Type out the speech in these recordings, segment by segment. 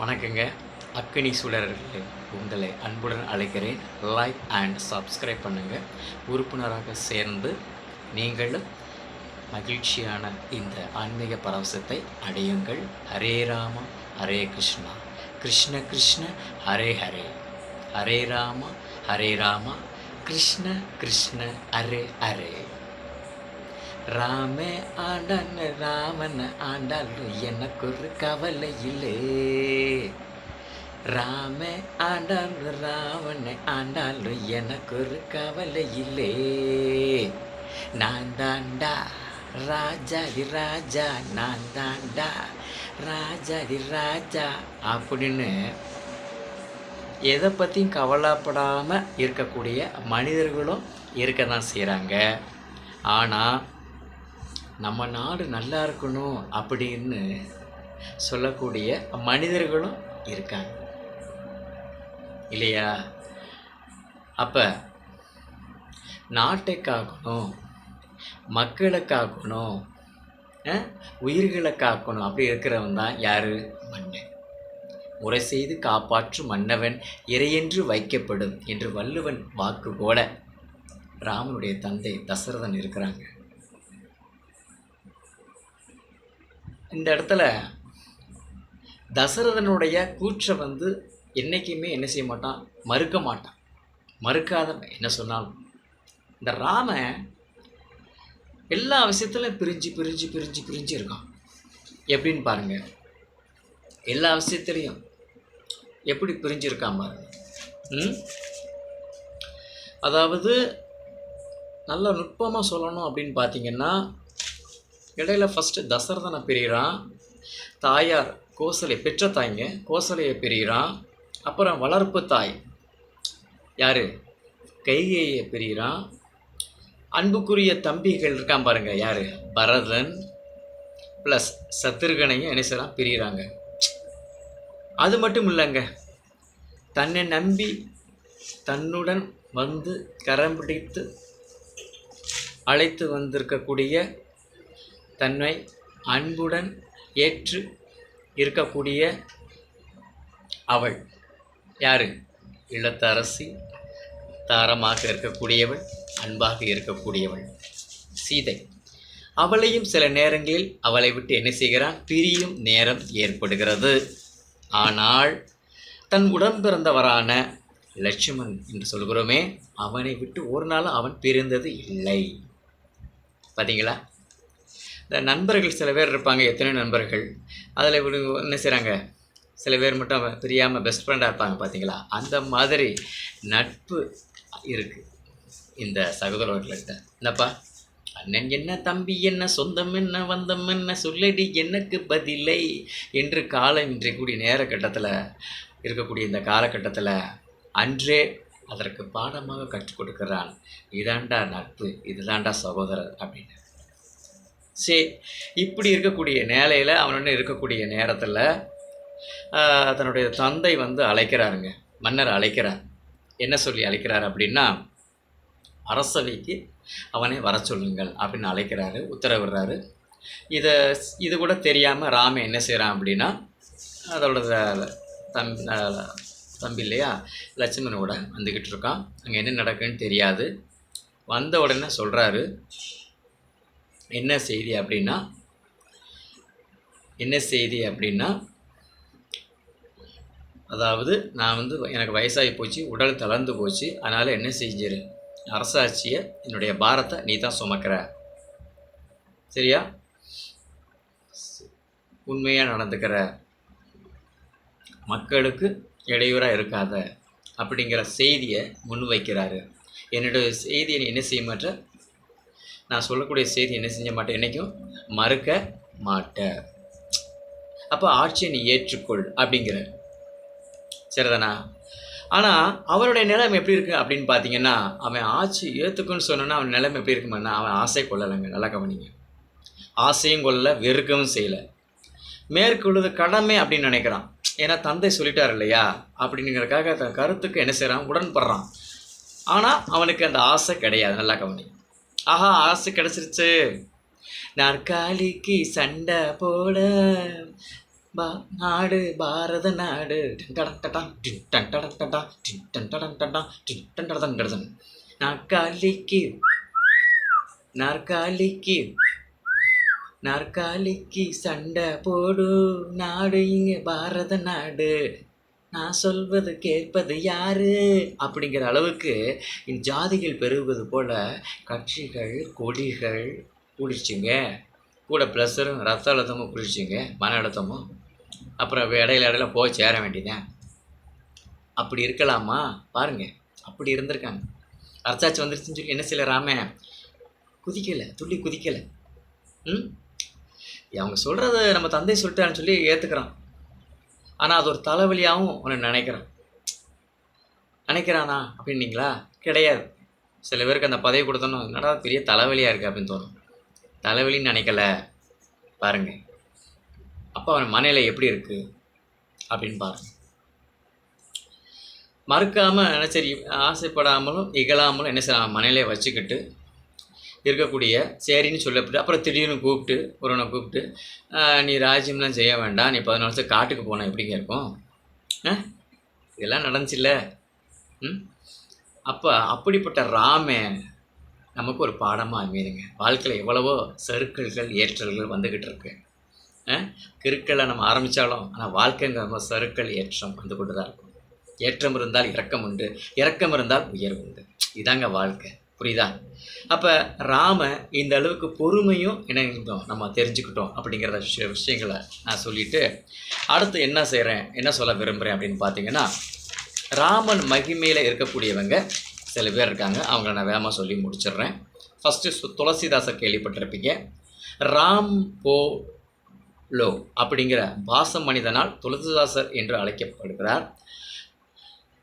வணக்கங்க. அக்கினி சுடர்களே உங்களை அன்புடன் அழைக்கிறேன். லைக் அண்ட் சப்ஸ்கிரைப் பண்ணுங்கள் உறுப்பினராக சேர்ந்து நீங்களும் மகிழ்ச்சியான இந்த ஆன்மீக பரவசத்தை அடையுங்கள். ஹரே ராம ஹரே கிருஷ்ணா. கிருஷ்ண கிருஷ்ண ஹரே ஹரே. ஹரே ராம ஹரே ராம. கிருஷ்ண கிருஷ்ண ஹரே ஹரே. ராமே ஆண்டான் ராமன் ஆண்டாலும் எனக்கு ஒரு கவலை இல்லை ராமே ஆண்டாலும் ராவனை ஆண்டாலும் எனக்கு ஒரு கவலை இல்லை நான் தாண்டா ராஜாதி ராஜா நான் தாண்டா ராஜாதி ராஜா அப்படின்னு எதை பற்றியும் கவலைப்படாமல் இருக்கக்கூடிய மனிதர்களும் இருக்க தான் செய்கிறாங்க ஆனால் நம்ம நாடு நல்லா இருக்கணும் அப்படின்னு சொல்லக்கூடிய மனிதர்களும் இருக்காங்க. இல்லையா? அப்போ நாட்டை காக்கணும் மக்களை காக்கணும் உயிர்களை காக்கணும் அப்படி இருக்கிறவன் தான் யார்? மன்னன். முறை செய்து காப்பாற்றும் மன்னவன் இறையென்று வைக்கப்படும் என்று வள்ளுவன் வாக்கு போல ராமனுடைய தந்தை தசரதன் இருக்கிறாங்க. இந்த இடத்துல தசரதனுடைய கூற்றை வந்து என்றைக்குமே என்ன செய்ய மாட்டான்? மறுக்க மாட்டான். மறுக்காதவன். என்ன சொன்னாலும். இந்த ராமன் எல்லா விஷயத்துலையும் பிரிஞ்சு பிரிஞ்சு பிரிஞ்சு பிரிஞ்சு இருக்கான். எப்படின்னு பாருங்க. எல்லா விஷயத்துலையும் எப்படி பிரிஞ்சிருக்கான் பாருங்க. ம்? அதாவது நல்ல நுட்பமாக சொல்லணும் அப்படின்னு பார்த்தீங்கன்னா இடையில ஃபஸ்ட்டு தசரதனை பிரிகிறான் தாயார் கோசலை பெற்ற தாய்ங்க கோசலையை பிரிகிறான் அப்புறம் வளர்ப்பு தாய் யார்? கைகையை பிரிகிறான் அன்புக்குரிய தம்பிகள் இருக்கான் பாருங்கள் யார்? பரதன் ப்ளஸ் சத்ருகனையும் என்ன செய்யலாம் பிரிகிறாங்க அது மட்டும் இல்லைங்க. தன்னை நம்பி தன்னுடன் வந்து கரம் பிடித்து அழைத்து வந்திருக்கக்கூடிய தன்னை அன்புடன் ஏற்று இருக்கக்கூடிய அவள். யாரு? இல்லத்தரசி தாரமாக இருக்கக்கூடியவள் அன்பாக இருக்கக்கூடியவள். சீதை. அவளையும் சில நேரங்களில் அவளை விட்டு என்ன செய்கிறான்? பிரியும் நேரம் ஏற்படுகிறது. ஆனால் தன் உடன் பிறந்தவரான லட்சுமணன் என்று சொல்கிறோமே அவனை விட்டு ஒரு நாள் அவன் பிரிந்தது இல்லை. பார்த்தீங்களா இந்த நண்பர்கள் சில பேர் இருப்பாங்க எத்தனை நண்பர்கள்? அதில் என்ன செய்கிறாங்க சில பேர் மட்டும் பிரியாமல் பெஸ்ட் ஃப்ரெண்டாக இருப்பாங்க பார்த்தீங்களா? அந்த மாதிரி நட்பு இருக்குது இந்த சகோதரர்கள்ட்ட. என்னப்பா? அண்ணன் என்ன தம்பி என்ன சொந்தம் என்ன வந்தம் என்ன சொல்லடி எனக்கு பதிலை என்று காலம் இன்றைய கூடிய நேர கட்டத்தில் இருக்கக்கூடிய இந்த காலகட்டத்தில் அன்றே அதற்கு பாடமாக கற்றுக் கொடுக்கிறான். இதாண்டா நட்பு இதுதாண்டா சகோதரர் அப்படின்னு. சரி இப்படி இருக்கக்கூடிய நேலையில் அவனோட இருக்கக்கூடிய நேரத்தில் தன்னுடைய தந்தை வந்து அழைக்கிறாருங்க. மன்னர் அழைக்கிறார். என்ன சொல்லி அழைக்கிறார் அப்படின்னா அரசவைக்கு அவனை வர சொல்லுங்கள் அப்படின்னு அழைக்கிறாரு உத்தரவிடுறாரு. இதை இது கூட தெரியாமல் ராம என்ன செய்கிறான் அப்படின்னா அதோட தம் தம்பி இல்லையா லட்சுமணனோட வந்துக்கிட்டு இருக்கான். அங்கே என்ன நடக்குன்னு தெரியாது. வந்த உடனே சொல்கிறாரு என்ன செய்தி அப்படின்னா என்ன செய்தி அப்படின்னா அதாவது நான் வந்து எனக்கு வயசாகி போச்சு உடல் தளர்ந்து போச்சு அதனால் என்ன செஞ்சிரு? அரசாட்சியை என்னுடைய பாரத்தை நீ தான் சுமக்கிற. சரியா? உண்மையாக நடந்துக்கிற. மக்களுக்கு இடையூறாக இருக்காத அப்படிங்கிற செய்தியை முன்வைக்கிறாரு. என்னுடைய செய்தியை நீ என்ன செய்ய நான் சொல்லக்கூடிய செய்தி என்ன செஞ்ச மாட்டேன்? என்றைக்கும் மறுக்க மாட்டேன். அப்போ ஆட்சியை நீ ஏற்றுக்கொள் அப்படிங்கிற. சரிதானா? ஆனால் அவருடைய நிலைமை எப்படி இருக்குது அப்படின்னு பார்த்தீங்கன்னா அவன் ஆட்சி ஏற்றுக்குன்னு சொன்னோன்னா அவன் நிலைமை எப்படி இருக்குமான்னா அவன் ஆசை கொள்ளலைங்க. நல்லா கவனிங்க. ஆசையும் கொள்ளலை வெறுக்கவும் செய்யலை. மேற்கொள்வது கடமை அப்படின்னு நினைக்கிறான். ஏன்னா தந்தை சொல்லிட்டார் இல்லையா? அப்படிங்கிறதுக்காக தன் கருத்துக்கு என்ன செய்கிறான் உடன்படுறான். ஆனால் அவனுக்கு அந்த ஆசை கிடையாது. நல்லா கவனி ஆஹா ஆசை கிடச்சிருச்சு. நாற்காலிக்கு சண்டை போட பா நாடு பாரத நாடு. டின் டடன் டின் டன் டடன் டடான், டின் டன் டடன் டடான், டின் டன் டடன் டடன். நாற்காலிக்கு நாற்காலிக்கு நாற்காலிக்கு சண்டை போடு நாடு இங்கே பாரத நாடு. நான் சொல்வது கேட்பது யாரு? அப்படிங்கிற அளவுக்கு இந்த ஜாதிகள் பெருகுவது போல கட்சிகள் கொடிகள் கூடிச்சுங்க கூட ப்ளஸரும் ரத்த அழுத்தமும் குளிச்சுங்க மன அழுத்தமும். அப்புறம் இடையில இடையில போய் சேர வேண்டியதேன் அப்படி இருக்கலாமா? பாருங்க அப்படி இருந்திருக்காங்க. அரசாட்சி வந்துருச்சுன்னு சொல்லி என்ன செய்யல ராம? குதிக்கலை துள்ளி குதிக்கலை. ம்? அவங்க சொல்கிறத நம்ம தந்தை சொல்லிட்டான்னு சொல்லி ஏற்றுக்கிறான் ஆனால் அது ஒரு தலைவலியாகவும் ஒன்று நினைக்கிறான். நினைக்கிறானா அப்படின்னீங்களா? கிடையாது. சில பேருக்கு அந்த பதவி கொடுத்தோன்னு என்னடா பெரிய தலைவலியாக இருக்குது அப்படின்னு தோணும். தலைவலின்னு நினைக்கல. பாருங்கள் அப்போ அவன் மனையில் எப்படி இருக்குது அப்படின்னு பாருங்கள் மறுக்காமல் என்ன சரி ஆசைப்படாமலும் இகழாமலும் என்ன செய்யலாம்? மனையிலே வச்சுக்கிட்டு இருக்கக்கூடிய சரின்னு சொல்லப்பட்டு அப்புறம் திடீர்னு கூப்பிட்டு ஒருவனை கூப்பிட்டு நீ ராஜ்யம்லாம் செய்ய வேண்டாம். நீ பதினாலு வருஷம் காட்டுக்கு போன எப்படிங்க இருக்கும்? ஆ இதெல்லாம் நடந்துச்சுல்ல. ம் அப்போ அப்படிப்பட்ட ராமே நமக்கு ஒரு பாடமாக அமையுதுங்க. வாழ்க்கையில் எவ்வளவோ சறுக்கல்கள் ஏற்றல்கள் வந்துக்கிட்டு இருக்கு. ஆ? நம்ம ஆரம்பித்தாலும் ஆனால் வாழ்க்கைங்கிற ரொம்ப சறுக்கல் ஏற்றம் வந்து கொண்டு தான் இருக்கும். ஏற்றம் இருந்தால் இறக்கம் உண்டு. இறக்கம் இருந்தால் உயர்வு உண்டு. இதாங்க வாழ்க்கை. புரியுதா? அப்போ ராம இந்த அளவுக்கு பொறுமையும் என்ன நம்ம தெரிஞ்சுக்கிட்டோம் அப்படிங்கிற விஷய விஷயங்களை நான் சொல்லிட்டு அடுத்து என்ன செய்கிறேன் என்ன சொல்ல விரும்புகிறேன் அப்படின்னு பார்த்தீங்கன்னா ராமன் மகிமையில் இருக்கக்கூடியவங்க சில பேர் இருக்காங்க. அவங்கள நான் வேகமாக சொல்லி முடிச்சிடுறேன். ஃபஸ்ட்டு துளசிதாசர் கேள்விப்பட்டிருப்பீங்க. ராம் போ லோ அப்படிங்கிற பாச மனிதனால் துளசிதாசர் என்று அழைக்கப்படுகிறார்.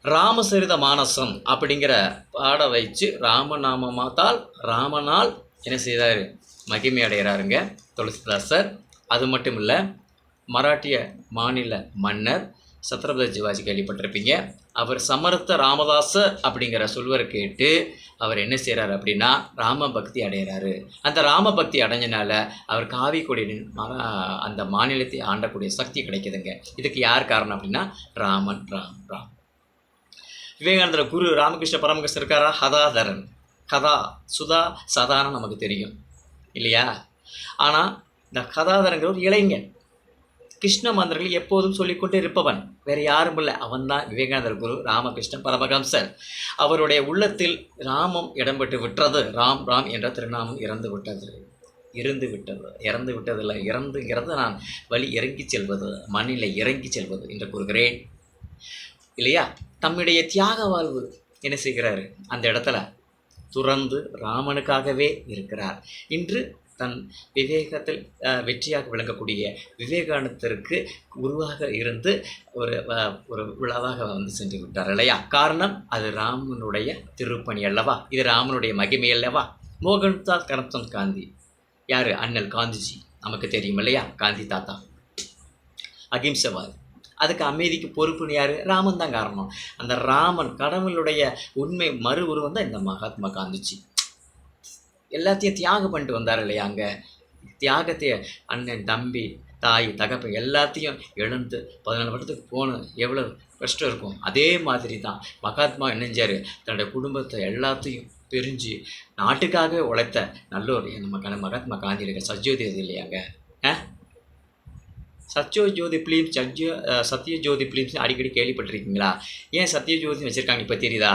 ராமசரித மானசம் அப்படிங்கிற பாட வச்சு ராமநாமமாத்தால் ராமனால் என்ன செய்தார்? மகிமை அடைகிறாருங்க துளசிதாசர் அது மட்டும் இல்லை மராட்டிய மாநில மன்னர் சத்ரபதி சிவாஜி கேள்விப்பட்டிருப்பீங்க. அவர் சமர்த்த ராமதாச அப்படிங்கிற சொல்வர் கேட்டு அவர் என்ன செய்கிறார் அப்படின்னா ராம பக்தி அடைகிறாரு. அந்த ராம பக்தி அடைஞ்சனால அவர் காவி கொடியின் அந்த மாநிலத்தை ஆண்டக்கூடிய சக்தி கிடைக்குதுங்க. இதுக்கு யார் காரணம் அப்படின்னா ராமன் ராம் ராம். விவேகானந்தர் குரு ராமகிருஷ்ண பரமகிருஷ்ணர் இருக்காரா? ஹதாதரன் கதா சுதா சதான்னு நமக்கு தெரியும். இல்லையா? ஆனால் இந்த கதாதரங்கிற ஒரு இளைஞன். கிருஷ்ண மந்திரங்கள் எப்போதும் சொல்லிக்கொண்டே இருப்பவன். வேறு யாரும் இல்லை. அவன்தான் விவேகானந்தர் குரு ராமகிருஷ்ண பரமஹம்சர். அவருடைய உள்ளத்தில் ராமம் இடம்பெற்று விட்டது. ராம் ராம் என்ற திருநாமம் இறந்து விட்டது. இருந்து விட்டது. இறந்து விட்டதில்லை. இறந்துங்கிறது நான் வழி இறங்கி செல்வது மண்ணில் இறங்கி செல்வது என்று கூறுகிறேன். இல்லையா? தம்முடைய தியாக வாழ்வு என்ன செய்கிறாரு? அந்த இடத்துல துறந்து ராமனுக்காகவே இருக்கிறார். இன்று தன் விவேகத்தில் வெற்றியாக விளங்கக்கூடிய விவேகானந்தருக்கு குருவாக இருந்து ஒரு ஒரு விழாவாக வந்து சென்று விட்டார் இல்லையா? காரணம் அது ராமனுடைய திருப்பணி அல்லவா? இது ராமனுடைய மகிமை அல்லவா? மோகன்தாஸ் கரம்சந்த் காந்தி. யார்? அண்ணல் காந்திஜி. நமக்கு தெரியும் இல்லையா? காந்தி தாத்தா. அகிம்சவாதி. அதுக்கு அமைதிக்கு பொறுப்புன்னு யார்? ராமன் தான் காரணம். அந்த ராமன் கடவுளுடைய உண்மை மறு உருவம் தான் இந்த மகாத்மா காந்திஜி. எல்லாத்தையும் தியாகம் பண்ணிட்டு வந்தார் இல்லையா அங்கே? தியாகத்தை அண்ணன் தம்பி தாய் தகப்பன் எல்லாத்தையும் இழந்து பதினாலு வருடத்துக்கு போன எவ்வளோ கஷ்டம் இருக்கும்? அதே மாதிரி தான் மகாத்மா இணைஞ்சார் தன்னுடைய குடும்பத்தை எல்லாத்தையும் பிரிஞ்சு நாட்டுக்காக உழைத்த நல்லோர் நம்ம மகாத்மா காந்தி இருக்க சத்யோதி இல்லையாங்க ஆ? சத்யோ ஜோதி பிலிம்ஸ் சத்யோ சத்ய ஜோதி பிலிம்ஸ் அடிக்கடி கேள்விப்பட்டிருக்கீங்களா? ஏன் சத்ய ஜோதி வச்சுருக்காங்க இப்போ தெரியுதா?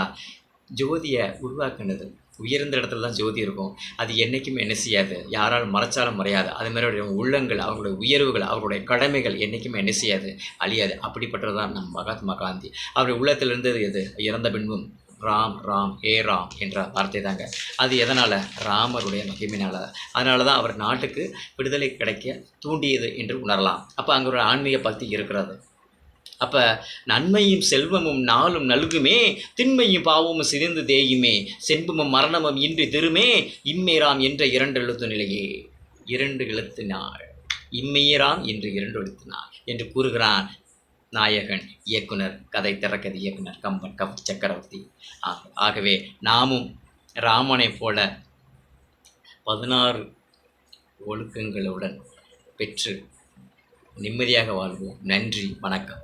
ஜோதியை உருவாக்குனது. உயர்ந்த இடத்துல தான் ஜோதி இருக்கும். அது என்றைக்குமே என்ன செய்யாது. யாராலும் மறைச்சாலும் மறையாது. அது மாதிரி உள்ளங்கள் அவங்களுடைய உயர்வுகள் அவருடைய கடமைகள் என்றைக்குமே என்ன செய்யாது அழியாது. அப்படிப்பட்டது தான் நம் மகாத்மா காந்தி. அவருடைய உள்ளத்தில் இருந்தது எது? இறந்த பின்பும் ராம் ராம் ஹே ராம் என்ற வார்த்தை தாங்க. அது எதனால்? ராமருடைய மகிமையினால் அதனால தான் அவர் நாட்டுக்கு விடுதலை கிடைக்க தூண்டியது என்று உணரலாம். அப்போ அங்கே ஒரு ஆன்மீக பக்தி இருக்கிறது. அப்போ நன்மையும் செல்வமும் நாளும் நல்குமே திண்மையும் பாவமும் சிதைந்து தேயுமே செண்பமும் மரணமும் இன்றி திருமே இம்மேராம் என்ற இரண்டு எழுத்து நிலையே. இரண்டு எழுத்து நாள். இம்மையராம் என்று இரண்டு எழுத்து நாள் என்று கூறுகிறான் நாயகன் இயக்குனர் கதை திறக்கதை இயக்குனர் கம்பன் கவி சக்கரவர்த்தி. ஆகவே நாமும் ராமனைப் போல பதினாறு ஒழுக்கங்களுடன் பெற்று நிம்மதியாக வாழ்வோம். நன்றி வணக்கம்.